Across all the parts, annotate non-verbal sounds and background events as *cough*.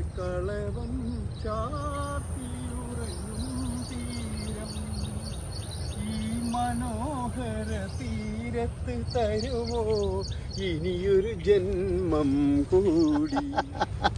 കളവം ചാത്തിയുറയും തീരം ഈ മനോഹര തീരത്ത് തരുമോ? ഇനിയൊരു ജന്മം കൂടി. *laughs*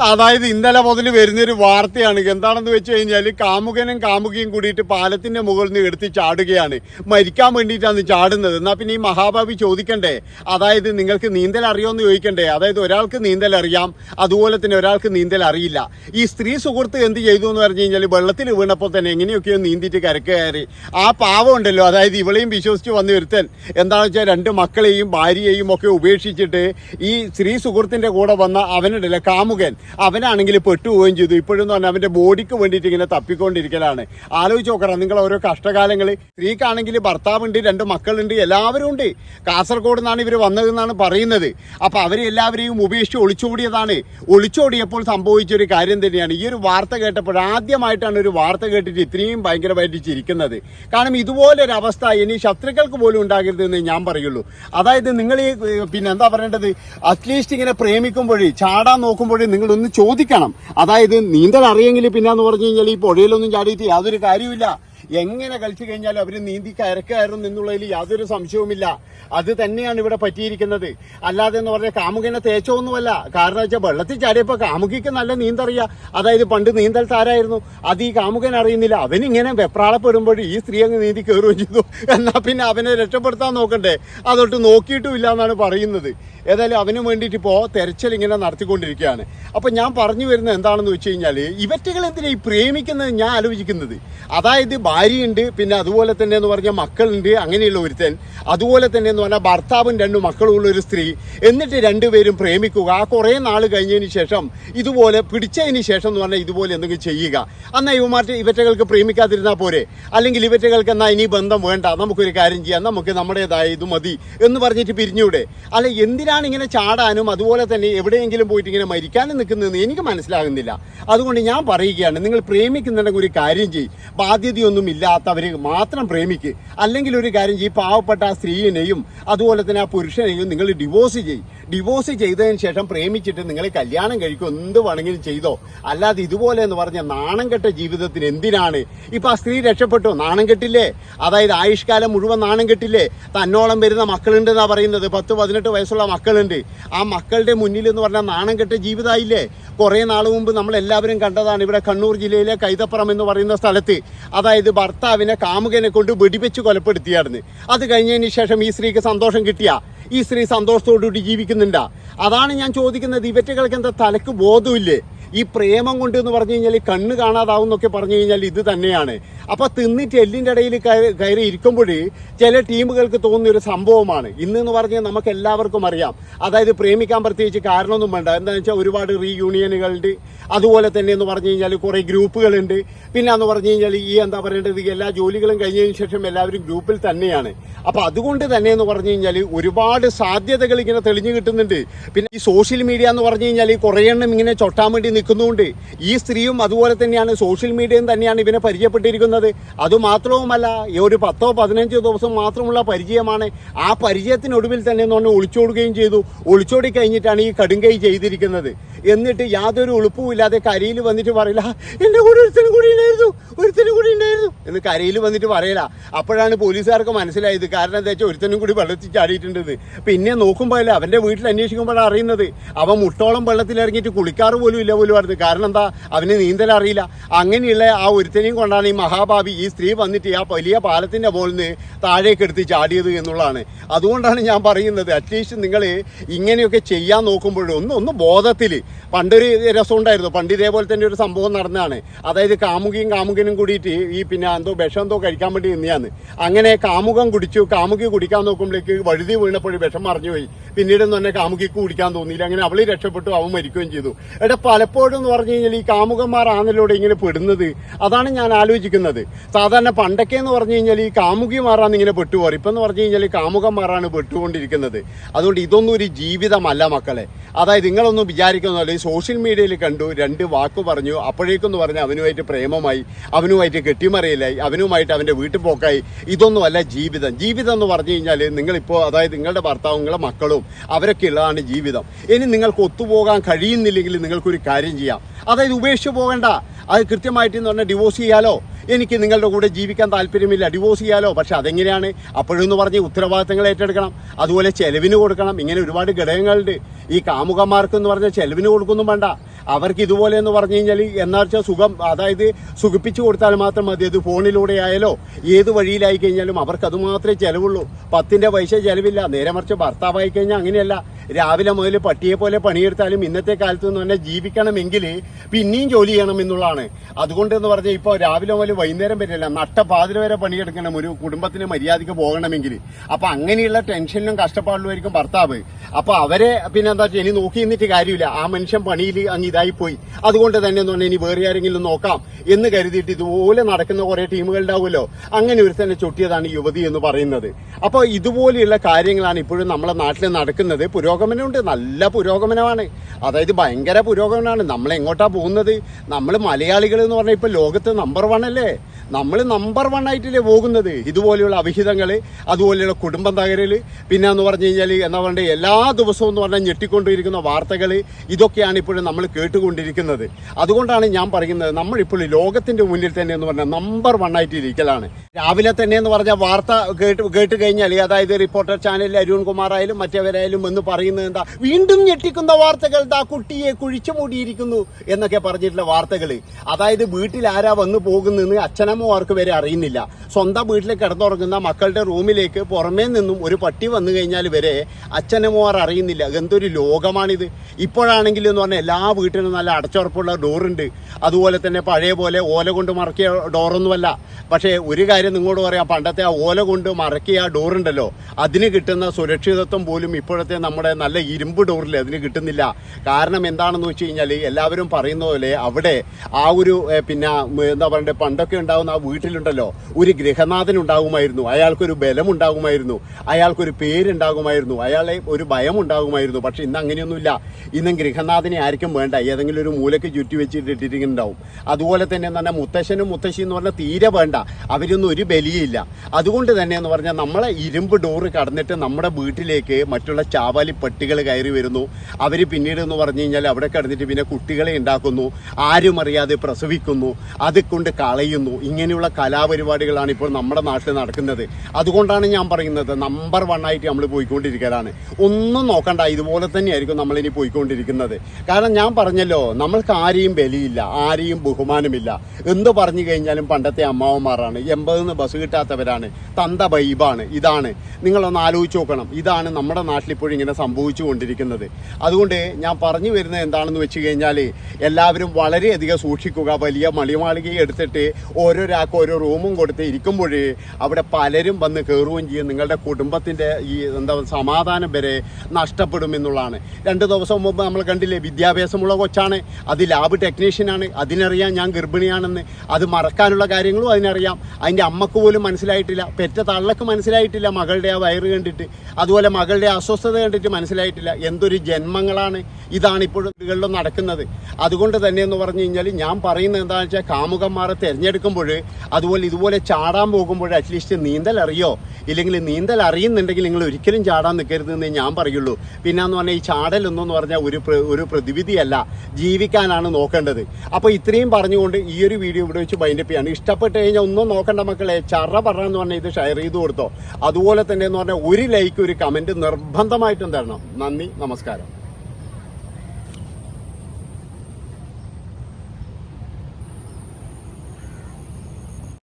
അതായത് ഇന്നലെ മുതൽ വരുന്നൊരു വാർത്തയാണ്. എന്താണെന്ന് വെച്ച് കഴിഞ്ഞാൽ കാമുകനും കാമുകിയും കൂടിയിട്ട് പാലത്തിന്റെ മുകളിൽ നിന്ന് എടുത്ത് ചാടുകയാണ്. മരിക്കാൻ വേണ്ടിയിട്ടാണ് ചാടുന്നത്. എന്നാൽ പിന്നെ ഈ മഹാഭാവി ചോദിക്കണ്ടേ? അതായത് നിങ്ങൾക്ക് നീന്തൽ അറിയോന്ന് ചോദിക്കണ്ടേ? അതായത് ഒരാൾക്ക് നീന്തൽ അറിയാം അതുപോലെ തന്നെ ഒരാൾക്ക് നീന്തൽ അറിയില്ല. ഈ സ്ത്രീ സുഹൃത്ത് എന്ത് ചെയ്തു എന്ന് പറഞ്ഞു കഴിഞ്ഞാൽ വെള്ളത്തിൽ വീണപ്പോൾ തന്നെ എങ്ങനെയൊക്കെയോ നീന്തിയിട്ട് കരക്കയറി ആ പാവം ഉണ്ടല്ലോ. അതായത് ഇവളെയും വിശ്വസിച്ച് വന്ന് ഒരുത്തൻ. എന്താണെന്ന് വെച്ചാൽ രണ്ട് മക്കളെയും ഭാര്യയെയും ഒക്കെ ഉപേക്ഷിച്ചിട്ട് ഈ സ്ത്രീ സുഹൃത്തിന്റെ കൂടെ വന്ന അവനുണ്ടല്ലോ കാമുകൻ. അവനാണെങ്കിൽ പെട്ടുപോവുകയും ചെയ്തു. ഇപ്പോഴും എന്ന് പറഞ്ഞാൽ അവന്റെ ബോഡിക്ക് വേണ്ടിയിട്ട് ഇങ്ങനെ തപ്പിക്കൊണ്ടിരിക്കലാണ്. ആലോചിച്ച് നോക്കണം നിങ്ങൾ ഓരോ കഷ്ടകാലങ്ങൾ. സ്ത്രീക്കാണെങ്കിൽ ഭർത്താവുണ്ട് രണ്ട് മക്കളുണ്ട് എല്ലാവരും ഉണ്ട്. കാസർഗോഡ് നിന്നാണ് ഇവർ വന്നതെന്നാണ് പറയുന്നത്. അപ്പോൾ അവരെ എല്ലാവരെയും ഉപേക്ഷിച്ച് ഒളിച്ചോടിയതാണ്. ഒളിച്ചോടിയപ്പോൾ സംഭവിച്ചൊരു കാര്യം തന്നെയാണ്. ഈ ഒരു വാർത്ത കേട്ടപ്പോൾ ആദ്യമായിട്ടാണ് ഒരു വാർത്ത കേട്ടിട്ട് ഇത്രയും ഭയങ്കരമായിട്ട് ചിരിക്കുന്നത്. കാരണം ഇതുപോലൊരു അവസ്ഥ ഇനി ശത്രുക്കൾക്ക് പോലും ഉണ്ടാകരുതെന്ന് ഞാൻ പറയുള്ളൂ. അതായത് നിങ്ങൾ ഈ പിന്നെ എന്താ പറയേണ്ടത്? അറ്റ്ലീസ്റ്റ് ഇങ്ങനെ പ്രേമിക്കുമ്പോഴേ ചാടാൻ നോക്കുമ്പോഴേ നിങ്ങളൊന്ന് ചോദിക്കണം. അതായത് നീന്തൽ അറിയെങ്കിൽ പിന്നെ എന്ന് പറഞ്ഞു കഴിഞ്ഞാൽ ഈ പുഴയിലൊന്നും ചാടിയിട്ട് യാതൊരു കാര്യമില്ല എങ്ങനെ കളിച്ചു കഴിഞ്ഞാൽ അവർ നീന്തി കയറക്കയറും എന്നുള്ളതിൽ യാതൊരു സംശയവുമില്ല. അത് തന്നെയാണ് ഇവിടെ പറ്റിയിരിക്കുന്നത്. അല്ലാതെ എന്ന് പറഞ്ഞാൽ കാമുകനെ തേച്ചൊന്നുമല്ല. കാരണം വെച്ചാൽ വെള്ളത്തിൽ ചാടിയപ്പോൾ കാമുകിക്ക് നല്ല നീന്തറിയാം. അതായത് പണ്ട് നീന്തൽ താരായിരുന്നു. അത് ഈ കാമുകൻ അറിയുന്നില്ല. അവനിങ്ങനെ വെപ്രാളപ്പെടുമ്പോൾ ഈ സ്ത്രീ അങ്ങ് നീന്തി കയറുകയും ചെയ്തു. എന്നാൽ പിന്നെ അവനെ രക്ഷപ്പെടുത്താൻ നോക്കണ്ടേ? അതൊട്ട് നോക്കിയിട്ടുമില്ല എന്നാണ് പറയുന്നത്. ഏതായാലും അവന് വേണ്ടിയിട്ട് ഇപ്പോൾ തെരച്ചിൽ ഇങ്ങനെ നടത്തിക്കൊണ്ടിരിക്കുകയാണ്. അപ്പോൾ ഞാൻ പറഞ്ഞു വരുന്നത് എന്താണെന്ന് വെച്ച് കഴിഞ്ഞാൽ ഇവറ്റകൾ എന്തിനാ ഈ പ്രേമിക്കുന്നത്? ഞാൻ ആലോചിക്കുന്നത്. അതായത് ഭാര്യയുണ്ട് പിന്നെ അതുപോലെ തന്നെ എന്ന് പറഞ്ഞാൽ മക്കളുണ്ട് അങ്ങനെയുള്ള ഒരുത്തൻ. അതുപോലെ തന്നെ എന്ന് പറഞ്ഞാൽ ഭർത്താവും രണ്ട് മക്കളും ഉള്ള ഒരു സ്ത്രീ. എന്നിട്ട് രണ്ടുപേരും പ്രേമിക്കുക. ആ കുറേ നാൾ കഴിഞ്ഞതിന് ശേഷം ഇതുപോലെ പിടിച്ചതിന് ശേഷം എന്ന് പറഞ്ഞാൽ ഇതുപോലെ എന്തെങ്കിലും ചെയ്യുക. എന്നാൽ ഇവമാറ്റ് ഇവറ്റകൾക്ക് പ്രേമിക്കാതിരുന്നാൽ പോരെ. അല്ലെങ്കിൽ ഇവറ്റകൾക്ക് എന്നാൽ ഇനി ബന്ധം വേണ്ട. നമുക്കൊരു കാര്യം ചെയ്യാം. നമുക്ക് നമ്മുടേതായ ഇത് മതി എന്ന് പറഞ്ഞിട്ട് പിരിഞ്ഞൂടെ. അല്ല എന്തിനാണ് ഇങ്ങനെ ചാടാനും അതുപോലെ തന്നെ എവിടെയെങ്കിലും പോയിട്ട് ഇങ്ങനെ മരിക്കാനും നിൽക്കുന്നതെന്ന് എനിക്ക് മനസ്സിലാകുന്നില്ല. അതുകൊണ്ട് ഞാൻ പറയുകയാണ് നിങ്ങൾ പ്രേമിക്കുന്നുണ്ടെങ്കിൽ ഒരു കാര്യം ചെയ്യും. ബാധ്യതയൊന്നും ഇല്ലാത്തവർ മാത്രം പ്രേമിക്ക്. അല്ലെങ്കിൽ ഒരു കാര്യം ചെയ്യും പാവപ്പെട്ട ആ സ്ത്രീയെയും അതുപോലെ തന്നെ ആ പുരുഷനെയും നിങ്ങൾ ഡിവോഴ്സ് ചെയ്യും. ഡിവോഴ്സ് ചെയ്തതിന് ശേഷം പ്രേമിച്ചിട്ട് നിങ്ങൾ കല്യാണം കഴിക്കും എന്ത് വേണമെങ്കിലും ചെയ്തോ. അല്ലാതെ ഇതുപോലെ എന്ന് പറഞ്ഞ നാണം കെട്ട ജീവിതത്തിന് എന്തിനാണ്? ഇപ്പം ആ സ്ത്രീ രക്ഷപ്പെട്ടു? നാണം കെട്ടില്ലേ? അതായത് ആയുഷ്കാലം മുഴുവൻ നാണം കെട്ടില്ലേ? തന്നോളം വരുന്ന മക്കളുണ്ടെന്നാണ് പറയുന്നത്. പത്ത് പതിനെട്ട് വയസ്സുള്ള മക്കളുണ്ട്. ആ മക്കളുടെ മുന്നിൽ എന്ന് പറഞ്ഞാൽ നാണം കെട്ട ജീവിതമായില്ലേ കുറേ നാൾ മുമ്പ് നമ്മൾ എല്ലാവരും കണ്ടതാണ് ഇവിടെ കണ്ണൂർ ജില്ലയിലെ കൈതപ്പുറം എന്ന് പറയുന്ന സ്ഥലത്ത്. അതായത് ഭർത്താവിനെ കാമുകനെ കൊണ്ട് വെടിവെച്ച് കൊലപ്പെടുത്തിയായിരുന്നു. അത് കഴിഞ്ഞതിന് ശേഷം ഈ സ്ത്രീക്ക് സന്തോഷം കിട്ടിയ. ഈ സ്ത്രീ സന്തോഷത്തോടുകൂടി ജീവിക്കുന്നുണ്ടാ. അതാണ് ഞാൻ ചോദിക്കുന്നത് ഇവറ്റകൾക്ക് എന്താ തലക്ക് ബോധമില്ലേ? ഈ പ്രേമം കൊണ്ട് എന്ന് പറഞ്ഞു കഴിഞ്ഞാൽ കണ്ണ് കാണാതാവും എന്നൊക്കെ പറഞ്ഞു കഴിഞ്ഞാൽ ഇത് തന്നെയാണ്. അപ്പൊ തിന്നിട്ട് എല്ലിന്റെ ഇടയിൽ കയറി- ഇരിക്കുമ്പോൾ ചില ടീമുകൾക്ക് തോന്നുന്ന ഒരു സംഭവമാണ്. ഇന്ന് എന്ന് പറഞ്ഞാൽ നമുക്ക് എല്ലാവർക്കും അറിയാം. അതായത് പ്രേമിക്കാൻ പ്രത്യേകിച്ച് കാരണമൊന്നും വേണ്ട. എന്താണെന്ന് വെച്ചാൽ ഒരുപാട് റീയൂണിയനുകളുണ്ട് അതുപോലെ തന്നെ എന്ന് പറഞ്ഞു കഴിഞ്ഞാൽ കുറേ ഗ്രൂപ്പുകളുണ്ട്. പിന്നെ എന്ന് പറഞ്ഞു കഴിഞ്ഞാൽ ഈ എന്താ പറയേണ്ടത്? എല്ലാ ജോലികളും കഴിഞ്ഞതിന് ശേഷം എല്ലാവരും ഗ്രൂപ്പിൽ തന്നെയാണ്. അപ്പോൾ അതുകൊണ്ട് തന്നെ എന്ന് പറഞ്ഞു കഴിഞ്ഞാൽ ഒരുപാട് സാധ്യതകൾ ഇങ്ങനെ തെളിഞ്ഞു കിട്ടുന്നുണ്ട്. പിന്നെ ഈ സോഷ്യൽ മീഡിയ എന്ന് പറഞ്ഞു കഴിഞ്ഞാൽ കുറെ എണ്ണം ഇങ്ങനെ ചൊട്ടാൻ വേണ്ടി നിൽക്കുന്നുണ്ട്. ഈ സ്ത്രീയും അതുപോലെ തന്നെയാണ് സോഷ്യൽ മീഡിയയും തന്നെയാണ് ഇവനെ പരിചയപ്പെട്ടിരിക്കുന്നത്. അതുമാത്രവുമല്ല ഒരു പത്തോ പതിനഞ്ചോ ദിവസം മാത്രമുള്ള പരിചയമാണ്. ആ പരിചയത്തിനൊടുവിൽ തന്നെ എന്ന് പറഞ്ഞാൽ ഒളിച്ചോടുകയും ചെയ്തു. ഒളിച്ചോടി കഴിഞ്ഞിട്ടാണ് ഈ കടുങ്കൈ ചെയ്തിരിക്കുന്നത്. എന്നിട്ട് യാതൊരു ഉളുപ്പുമില്ലാതെ കരയിൽ വന്നിട്ട് പറയില്ല എന്റെ കൂടെ ഒരുത്തനും കൂടി ഉണ്ടായിരുന്നു ഒരുത്തനും കൂടി ഉണ്ടായിരുന്നു എന്ന് കരയിൽ വന്നിട്ട് പറയില്ല. അപ്പോഴാണ് പോലീസുകാർക്ക് മനസ്സിലായത്. കാരണം എന്താ വെച്ചാൽ ഒരുത്തനും കൂടി വെള്ളത്തിൽ ചാടിയിട്ടുണ്ടെന്ന് പിന്നെ നോക്കുമ്പോഴല്ല അവന്റെ വീട്ടിൽ അന്വേഷിക്കുമ്പോഴാണ് അറിയുന്നത്. അവൻ മുട്ടോളം വെള്ളത്തിൽ ഇറങ്ങിയിട്ട് കുളിക്കാറ് പോലും ഇല്ല പോലും പറഞ്ഞത് കാരണം എന്താ? അവന് നീന്തൽ അറിയില്ല. അങ്ങനെയുള്ള ആ ഒരുത്തനെയും കൊണ്ടാണ് ഈ മഹാഭാവി ഈ സ്ത്രീ വന്നിട്ട് ആ വലിയ പാലത്തിന്റെ മുകളിൽ നിന്ന് താഴേക്ക് എടുത്ത് ചാടിയത് എന്നുള്ളതാണ്. അതുകൊണ്ടാണ് ഞാൻ പറയുന്നത് അറ്റ്ലീസ്റ്റ് നിങ്ങൾ ഇങ്ങനെയൊക്കെ ചെയ്യാൻ നോക്കുമ്പോഴും ഒന്ന് ഒന്ന് ബോധത്തിൽ പണ്ടൊരു രസം ഉണ്ടായിരുന്നു പണ്ട് ഇതേപോലെ തന്നെ ഒരു സംഭവം നടന്നതാണ്. അതായത് കാമുകിയും കാമുകനും കൂടിയിട്ട് ഈ പിന്നെ എന്തോ വിഷം എന്തോ കഴിക്കാൻ വേണ്ടി നിന്നെയാന്ന് അങ്ങനെ കാമുകം കുടിച്ചു. കാമുകി കുടിക്കാൻ നോക്കുമ്പോഴേക്ക് വഴുതി വീണപ്പോൾ വിഷം മറിഞ്ഞുപോയി പിന്നീട് തന്നെ കാമുകിക്ക് കുടിക്കാൻ തോന്നിയില്ല. അങ്ങനെ അവൾ രക്ഷപ്പെട്ടു. അവൻ മരിക്കുകയും ചെയ്തു. എടാ പലപ്പോഴും എന്ന് പറഞ്ഞു കഴിഞ്ഞാൽ ഈ കാമുകന്മാരാണല്ലോടെ ഇങ്ങനെ പെടുന്നത്. അതാണ് ഞാൻ ആലോചിക്കുന്നത്. സാധാരണ പണ്ടൊക്കെ എന്ന് പറഞ്ഞു കഴിഞ്ഞാൽ ഈ കാമുകിമാരാണ് ഇങ്ങനെ പെട്ടുപോറ് ഇപ്പം എന്ന് പറഞ്ഞു കഴിഞ്ഞാൽ കാമുകന്മാരാണ് പെട്ടുകൊണ്ടിരിക്കുന്നത്. അതുകൊണ്ട് ഇതൊന്നും ഒരു ജീവിതമല്ല മക്കളെ. അതായത് നിങ്ങളൊന്നും വിചാരിക്കുന്ന പറഞ്ഞാൽ സോഷ്യൽ മീഡിയയിൽ കണ്ടു രണ്ട് വാക്ക് പറഞ്ഞു അപ്പോഴേക്കെന്ന് പറഞ്ഞാൽ അവനുമായിട്ട് പ്രേമമായി അവനുമായിട്ട് കെട്ടിമറിയലായി അവനുമായിട്ട് അവന്റെ വീട്ടിൽ പോക്കായി. ഇതൊന്നുമല്ല ജീവിതം. ജീവിതം എന്ന് പറഞ്ഞു കഴിഞ്ഞാൽ നിങ്ങളിപ്പോൾ അതായത് നിങ്ങളുടെ ഭർത്താവും നിങ്ങളുടെ മക്കളും അവരൊക്കെ ഉള്ളതാണ് ജീവിതം. ഇനി നിങ്ങൾക്ക് ഒത്തുപോകാൻ കഴിയുന്നില്ലെങ്കിൽ നിങ്ങൾക്കൊരു കാര്യം ചെയ്യാം. അതായത് ഉപേക്ഷിച്ച് പോകണ്ട. അത് കൃത്യമായിട്ട് എന്ന് പറഞ്ഞാൽ ഡിവോഴ്സ് ചെയ്യാലോ? എനിക്ക് നിങ്ങളുടെ കൂടെ ജീവിക്കാൻ താല്പര്യമില്ല. ഡിവോഴ്സ് ചെയ്യാലോ? പക്ഷെ അതെങ്ങനെയാണ്? അപ്പോഴെന്ന് പറഞ്ഞ് ഉത്തരവാദിത്തങ്ങൾ ഏറ്റെടുക്കണം. അതുപോലെ ചെലവിന് കൊടുക്കണം. ഇങ്ങനെ ഒരുപാട് ഘടകങ്ങളുണ്ട്. ഈ കാമുകന്മാർക്ക് എന്ന് പറഞ്ഞാൽ ചെലവിന് കൊടുക്കൊന്നും വേണ്ട. അവർക്ക് ഇതുപോലെ എന്ന് പറഞ്ഞു കഴിഞ്ഞാൽ എന്നാ വെച്ചാൽ സുഖം അതായത് സുഖിപ്പിച്ചു കൊടുത്താൽ മാത്രം മതി. അത് ഫോണിലൂടെ ആയാലോ ഏത് വഴിയിലായി കഴിഞ്ഞാലും അവർക്ക് അത് മാത്രമേ ചെലവുള്ളൂ. പത്തിന്റെ പൈസ ചിലവില്ല. നേരെ മറിച്ച് ഭർത്താവായി കഴിഞ്ഞാൽ അങ്ങനെയല്ല. രാവിലെ മുതൽ പട്ടിയെ പോലെ പണിയെടുത്താലും ഇന്നത്തെ കാലത്ത് എന്ന് പറഞ്ഞാൽ ജീവിക്കണമെങ്കിൽ പിന്നെയും ജോലി ചെയ്യണം എന്നുള്ളതാണ്. അതുകൊണ്ട് എന്ന് പറഞ്ഞാൽ ഇപ്പോൾ രാവിലെ മുതൽ വൈകുന്നേരം വരെയല്ല നട്ടപ്പാതിര വരെ പണിയെടുക്കണം ഒരു കുടുംബത്തിന് മര്യാദയ്ക്ക് പോകണമെങ്കിൽ. അപ്പം അങ്ങനെയുള്ള ടെൻഷനിലും കഷ്ടപ്പാടിലുമായിരിക്കും ഭർത്താവ്. അപ്പോൾ അവരെ പിന്നെ എന്താ വെച്ചാൽ ഇനി നോക്കി നിന്നിട്ട് കാര്യമില്ല. ആ മനുഷ്യൻ പണിയിൽ അങ്ങ് ഇതായി പോയി അതുകൊണ്ട് തന്നെ എന്ന് പറഞ്ഞാൽ ഇനി വേറെ ആരെങ്കിലും നോക്കാം എന്ന് കരുതിയിട്ട് ഇതുപോലെ നടക്കുന്ന കുറേ ടീമുകളുണ്ടാവുമല്ലോ. അങ്ങനെ ഒരു തന്നെ ചൊട്ടിയതാണ് യുവതി എന്ന് പറയുന്നത്. അപ്പോൾ ഇതുപോലെയുള്ള കാര്യങ്ങളാണ് ഇപ്പോഴും നമ്മുടെ നാട്ടിൽ നടക്കുന്നത്. പുരോഗമനമുണ്ട്. നല്ല പുരോഗമനമാണ്. അതായത് ഭയങ്കര പുരോഗമനമാണ്. നമ്മൾ എങ്ങോട്ടാ പോകുന്നത്? നമ്മൾ മലയാളികൾ എന്ന് പറഞ്ഞാൽ ഇപ്പോൾ ലോകത്ത് നമ്പർ വൺ അല്ലേ? നമ്മൾ നമ്പർ വൺ ആയിട്ടല്ലേ പോകുന്നത്. ഇതുപോലെയുള്ള അവിഹിതങ്ങൾ അതുപോലെയുള്ള കുടുംബം തകരൽ പിന്നെ എന്ന് പറഞ്ഞു കഴിഞ്ഞാൽ എന്താ പറയുക എല്ലാ ദിവസവും എന്ന് പറഞ്ഞാൽ ഞെട്ടിക്കൊണ്ടിരിക്കുന്ന വാർത്തകൾ ഇതൊക്കെയാണ് ഇപ്പോഴും നമ്മൾ കേട്ടുകൊണ്ടിരിക്കുന്നത്. അതുകൊണ്ടാണ് ഞാൻ പറയുന്നത് നമ്മളിപ്പോൾ ലോകത്തിന്റെ മുന്നിൽ തന്നെ എന്ന് പറഞ്ഞാൽ നമ്പർ വൺ ആയിട്ട് ഇരിക്കലാണ് രാവിലെ തന്നെ എന്ന് പറഞ്ഞാൽ വാർത്ത കേട്ട് കേട്ട് കഴിഞ്ഞാൽ അതായത് റിപ്പോർട്ടർ ചാനലിൽ അരുൺ കുമാർ ആയാലും മറ്റവരായാലും എന്ന് പറയുന്നത് എന്താ വീണ്ടും ഞെട്ടിക്കുന്ന വാർത്തകൾ ദാ കുട്ടിയെ കുഴിച്ചു മൂടിയിരിക്കുന്നു എന്നൊക്കെ പറഞ്ഞിട്ടുള്ള വാർത്തകൾ. അതായത് വീട്ടിൽ ആരാ വന്നു പോകുന്നെന്ന് അവർക്ക് വരെ അറിയുന്നില്ല. സ്വന്തം വീട്ടിൽ കിടന്നുറങ്ങുന്ന മക്കളുടെ റൂമിലേക്ക് പുറമേ നിന്നും ഒരു പട്ടി വന്നു കഴിഞ്ഞാൽ വരെ അച്ഛനമ്മമാർ അറിയുന്നില്ല. എന്തൊരു ലോകമാണിത്. ഇപ്പോഴാണെങ്കിൽ എന്ന് പറഞ്ഞാൽ എല്ലാ വീട്ടിലും നല്ല അടച്ചുറപ്പുള്ള ഡോറുണ്ട്. അതുപോലെ തന്നെ പഴയ പോലെ ഓല കൊണ്ട് മറക്കിയ ഡോറൊന്നുമല്ല. പക്ഷേ ഒരു കാര്യം നിങ്ങളോട് പറയാം. പണ്ടത്തെ ആ ഓല കൊണ്ട് മറക്കിയ ആ ഡോറുണ്ടല്ലോ. അതിന് കിട്ടുന്ന സുരക്ഷിതത്വം പോലും ഇപ്പോഴത്തെ നമ്മുടെ നല്ല ഇരുമ്പ് ഡോറിൽ അതിന് കിട്ടുന്നില്ല. കാരണം എന്താണെന്ന് വെച്ച് കഴിഞ്ഞാൽ എല്ലാവരും പറയുന്ന പോലെ അവിടെ ആ ഒരു പിന്നെ എന്താ പറയണ്ടേ പണ്ടൊക്കെ ഉണ്ടാകുന്ന ആ വീട്ടിലുണ്ടല്ലോ. ഒരു ഗൃഹനാഥൻ ഉണ്ടാകുമായിരുന്നു അയാൾക്കൊരു ബലം ഉണ്ടാകുമായിരുന്നു അയാൾക്കൊരു പേരുണ്ടാകുമായിരുന്നു. അയാളെ ഒരു ഭയം ഉണ്ടാകുമായിരുന്നു പക്ഷെ ഇന്ന് അങ്ങനെയൊന്നുമില്ല. ഇന്നും ഗൃഹനാഥനെ ആർക്കും വേണ്ട. ഏതെങ്കിലും ഒരു മൂലയ്ക്ക് ചുറ്റി വെച്ചിട്ട് ഇട്ടിട്ടുണ്ടാവും അതുപോലെ തന്നെ എന്ന് പറഞ്ഞാൽ മുത്തശ്ശനും മുത്തശ്ശി എന്ന് പറഞ്ഞാൽ തീരെ വേണ്ട. അവരൊന്നും ഒരു ബലിയില്ല. അതുകൊണ്ട് തന്നെ എന്ന് പറഞ്ഞാൽ നമ്മളെ ഇരുമ്പ് ഡോറ് കടന്നിട്ട് നമ്മുടെ വീട്ടിലേക്ക് മറ്റുള്ള ചാവാലി പട്ടികൾ കയറി വരുന്നു. അവർ പിന്നീട് എന്ന് പറഞ്ഞു കഴിഞ്ഞാൽ അവിടെ കിടന്നിട്ട് പിന്നെ കുട്ടികളെ ഉണ്ടാക്കുന്നു. ആരും അറിയാതെ പ്രസവിക്കുന്നു. അത് കൊണ്ട് കളയുന്നു. ഇങ്ങനെയുള്ള കലാപരിപാടികളാണ് ഇപ്പോൾ നമ്മുടെ നാട്ടിൽ നടക്കുന്നത്. അതുകൊണ്ടാണ് ഞാൻ പറയുന്നത് നമ്പർ വൺ ആയിട്ട് നമ്മൾ പോയിക്കൊണ്ടിരിക്കലാണ്. ഒന്നും നോക്കണ്ട ഇതുപോലെ തന്നെയായിരിക്കും നമ്മളിനി പോയിക്കൊണ്ടിരിക്കുന്നത്. കാരണം ഞാൻ പറഞ്ഞല്ലോ നമ്മൾക്ക് ആരെയും ബലിയില്ല ആരെയും ബഹുമാനമില്ല. എന്ത് പറഞ്ഞു കഴിഞ്ഞാലും പണ്ടത്തെ അമ്മാവന്മാരാണ്. എൺപതിന്ന് ബസ് കിട്ടാത്തവരാണ്. തന്ത ബൈബാണ്. ഇതാണ്. നിങ്ങളൊന്ന് ആലോചിച്ച് നോക്കണം. ഇതാണ് നമ്മുടെ നാട്ടിൽ ഇങ്ങനെ സംഭവിച്ചു കൊണ്ടിരിക്കുന്നത്. അതുകൊണ്ട് ഞാൻ പറഞ്ഞു വരുന്നത് എന്താണെന്ന് വെച്ച് കഴിഞ്ഞാൽ എല്ലാവരും വളരെയധികം സൂക്ഷിക്കുക. വലിയ മണിമാളികയും എടുത്തിട്ട് ഓരോരാൾക്ക് ഓരോ റൂമും കൊടുത്ത് ഇരിക്കുമ്പോൾ അവിടെ പലരും വന്ന് കയറുകയും ചെയ്യും. നിങ്ങളുടെ കുടുംബത്തിന്റെ ഈ എന്താ സമാധാനം വരെ നഷ്ടപ്പെടും എന്നുള്ളതാണ്. രണ്ട് ദിവസം മുമ്പ് നമ്മൾ കണ്ടില്ലേ വിദ്യാഭ്യാസമുള്ള കൊച്ചാണ് അത് ലാബ് ടെക്നീഷ്യനാണ് അതിനറിയാം ഞാൻ ഗർഭിണിയാണെന്ന്. അത് മറക്കാനുള്ള കാര്യങ്ങളും അതിനറിയാം. അതിന്റെ അമ്മയ്ക്ക് പോലും മനസ്സിലായിട്ടില്ല. പെറ്റ തള്ളക്ക് മനസ്സിലായിട്ടില്ല മകളുടെ ആ വയറ് കണ്ടിട്ട്. അതുപോലെ മകളുടെ അസ്വസ്ഥത കണ്ടിട്ട് മനസ്സിലായിട്ടില്ല. എന്തൊരു ജന്മങ്ങളാണ് ഇതാണ് ഇപ്പോഴും നടക്കുന്നത്. അതുകൊണ്ട് തന്നെ എന്ന് പറഞ്ഞു കഴിഞ്ഞാൽ ഞാൻ പറയുന്നത് എന്താണെന്ന് വെച്ചാൽ കാമുകന്മാരെ തിരഞ്ഞെടുക്കുമ്പോൾ അതുപോലെ ഇതുപോലെ ചാടാൻ പോകുമ്പോൾ അറ്റ്ലീസ്റ്റ് നീന്തൽ അറിയോ? ഇല്ലെങ്കിൽ നീന്തൽ അറിയുന്നുണ്ടെങ്കിൽ നിങ്ങൾ ഒരിക്കലും ചാടാൻ നിൽക്കരുത് നിൽക്കരുതെന്ന് ഞാൻ പറയുള്ളൂ. പിന്നെ എന്ന് പറഞ്ഞാൽ ഈ ചാടലൊന്നും എന്ന് പറഞ്ഞാൽ ഒരു ഒരു പ്രതിവിധിയല്ല. ജീവിക്കാനാണ് നോക്കേണ്ടത്. അപ്പോൾ ഇത്രയും പറഞ്ഞുകൊണ്ട് ഈ ഒരു വീഡിയോ ഇവിടെ വെച്ച് ബൈൻഡപ്പ് ചെയ്യാണ്. ഇഷ്ടപ്പെട്ട് കഴിഞ്ഞാൽ ഒന്നും നോക്കണ്ട മക്കളെ. ചറ പറഞ്ഞു എന്ന് പറഞ്ഞാൽ ഇത് ഷെയർ ചെയ്ത് കൊടുത്തോ. അതുപോലെ തന്നെ എന്ന് പറഞ്ഞാൽ ഒരു ലൈക്ക് ഒരു കമന്റ് നിർബന്ധമായിട്ടും തരണം. നന്ദി നമസ്കാരം.